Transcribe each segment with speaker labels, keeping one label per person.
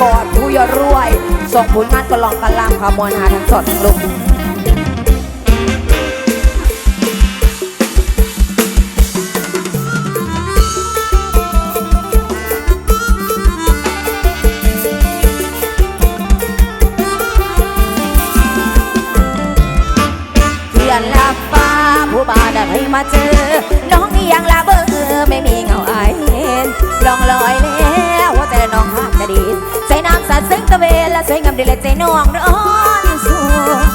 Speaker 1: กรผู้ยอดรวย ส่งผลงานก็ลองกันลามขามวลหาทั้งสดทั้งลุกเพื่อนลับฟ้าผู้บาดให้มาเจอ น้องยังลาเบอร์ ไม่มีเงาอายเห็นลองลอยแล้วหัวใจน้องหักกระดินใจน้ำสาดซึ้งตะเวนและสวยงามดีและใจน้องร้อนสูง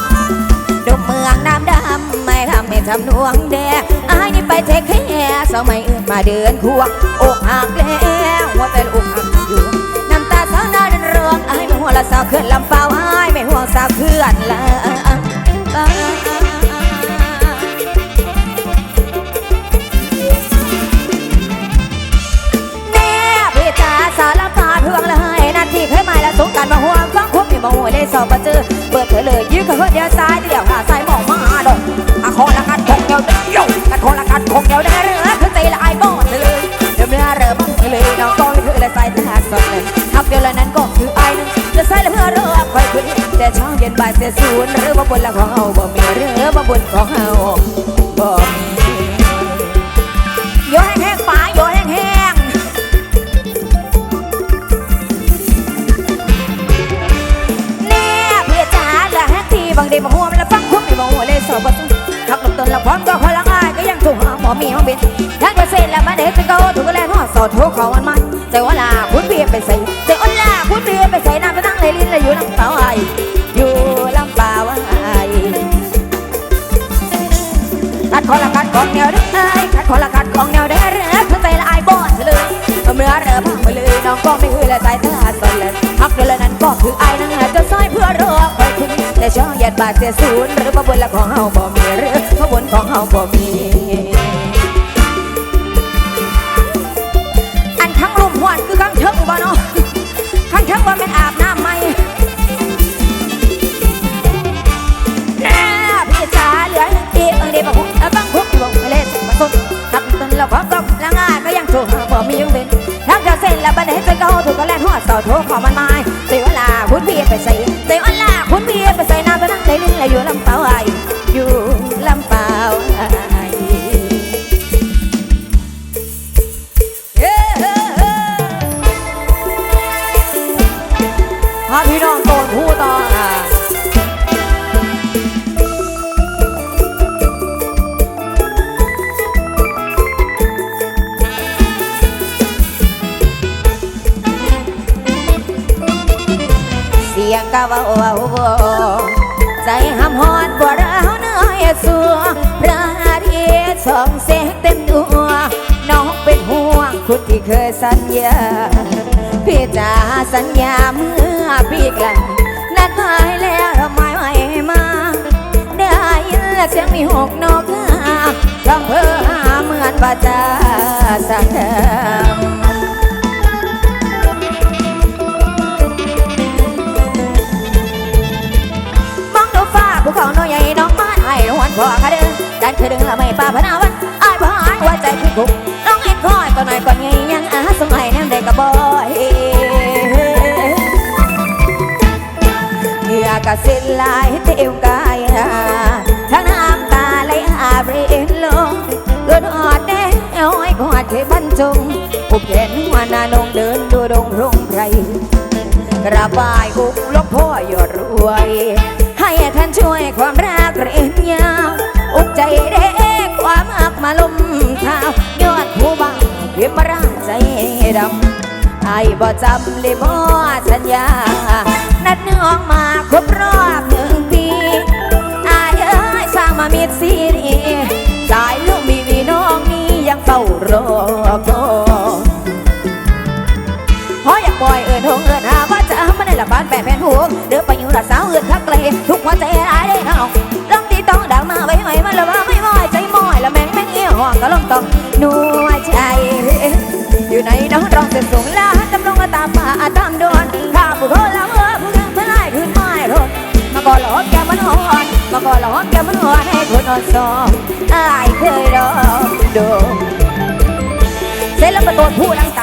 Speaker 1: ดมเมืองน้ำดำไม่ทำไม่ทำนวงแดงอายนี่ไปเทคแค่สมัยอื่นมาเดินควงอกหักแล้วหัวใจอกหักอยู่น้ำตาสาวนาเดินรองอายไม่หัวละสาวเขื่อนลำเปล่าอายไม่ห่วงสาวเขื่อนละ สอบมาเจอ เปิดเผยเลยยื้อกับเพื่อนเดียวซ้ายเดียวขาซ้ายมองมาดองอะคอละกันคงเดียวเดียวกันคอละกันคงเดียวได้เรือคือใจละไอ้บอดเลยเดิมเรือเรือบังเลยน้องก้อยเรือละใส่ตาสดเลยทับเดียวล้วนั้นก็คือไอ้นึงจะใส่ละเพื่อเรือคอยขึ้นแต่เช้าเย็นบ่ายเสียศูนย์หรือว่าบนละของเฮาบ่มีเรือบ่บนของเฮาบ่มี บางเดบางหัวมันละฟังคุ้มไม่บางหัวเลยสอบบัตรทักลงต้นละพร้อมก็คนละง่ายก็ยังถูกหาหมอมีห้องบินทักเปอร์เซ็นต์ละมันเด็กจะโกถูกแล้วหัวสอดโทรเขาวันมันใจว่าลาคุณเบียไปใส่ใจอ่อนลาคุณเบียไปใส่น้ำไปตั้งเลยลิ้นเลยอยู่น้ำเปล่าไออยู่ลำเปล่าไอกัดคอละกัดของแนวเด้อกัดคอละกัดของแนวเด้อเรือเพื่อใจละไอบอดเลยเมื่อเรือพังไปเลยน้องก็ไม่คือละใจเธอ บาดเสียศูนย์หรือบ่บนละของเฮาบ่มีหรือขบนของเฮาบ่มี อันข้างลุ่มหวานคือข้างเทิงบ่เนาะข้างเทิงว่าเป็นอาบน้ำไหมแน่พี่จ๋าเหลืออีเออเดี๋ยวบอกเออบังคุกบอกไปเล่นมาสุดขับต้นเราก็กบละง่าก็ยังถูกหาบ่มียังเป็นทั้งกจะเส้นแล้วบันเดจะก็ถูกก็แล่นหัวเสาโทรขอมันมาเสียเวลาคุณพี่ไปใส่เสียเวลาคุณพี่ น้ำไปนั่งใจลิ้นเลยอยู่ลำเปล่าไออยู่ลำเปล่าไอพาพี่น้องโตนผู้ต่ออะเสียงกะว่าเว่าเว่า ใจหำฮอดบ่ราวเนื้อยสัวพระอาทิตย์ส่องแสงเต็มดวงน้องเป็นห่วงคุณที่เคยสัญญา พี่จะสัญญาเมื่อพี่กลนัดหมายแล้วทำไมไม่มา ได้ยินเสียงมีหกนกการ้องเพ้อหาเหมือนว่าจะสักคำม เด้อดันเธอดึงละไม่ป้าพนาวันไอ้ายพหายหัวใจคือกุกน้องเห็นคอยก็หน่อยก็ใหญ่ยังอาสมัยแนมได้กระบอยเหงื่อกระสินไหลเต็มกายทั้งน้ำตาไหลอาบรินลงเกิดหอดแน่อ้อยกอดเทบรรจงอุบเห็นหัวนานงเดินดูดงรงไพรกระบายอุกลบพ่อยอดรวย งเพียมร่างใจดำไอ้บ่จำเลยบ่สัญญา นัดน้องมาครบรอบหนึ่งปีอายเอ้ยสร้างมามีสีนีสายลูกมีวีน้องนี้ยังเฝ้ารอก็พราะอยากปล่อยเอินหงเอินหาว่าจะไม่ได้ละบ้านแปะแผ่นหัวเดือไปอยู่ละสาวเอินทักเลยทุกหัวใจไจะส่งลาดำรงตามป่าตามดอนข้าผู้คนละเมื่อผู้นั้นเพื่อไล่ขึ้นไม้รถมาก่อนหลอกแกมันหอนมาก่อนหลอกแกมันหอนให้คนอ่อนซองอายเคยรอดูเสร็จแล้วมาตัวผู้นั่งต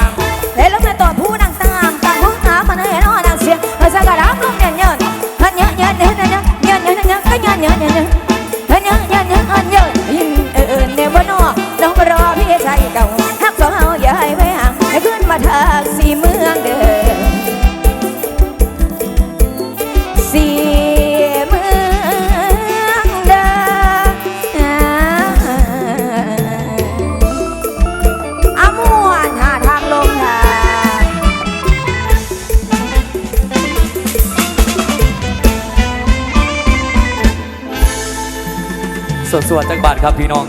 Speaker 1: ามเสร็จแล้วมาตัวผู้นั่งตา
Speaker 2: ส่วนๆจากบาทครับพี่น้อง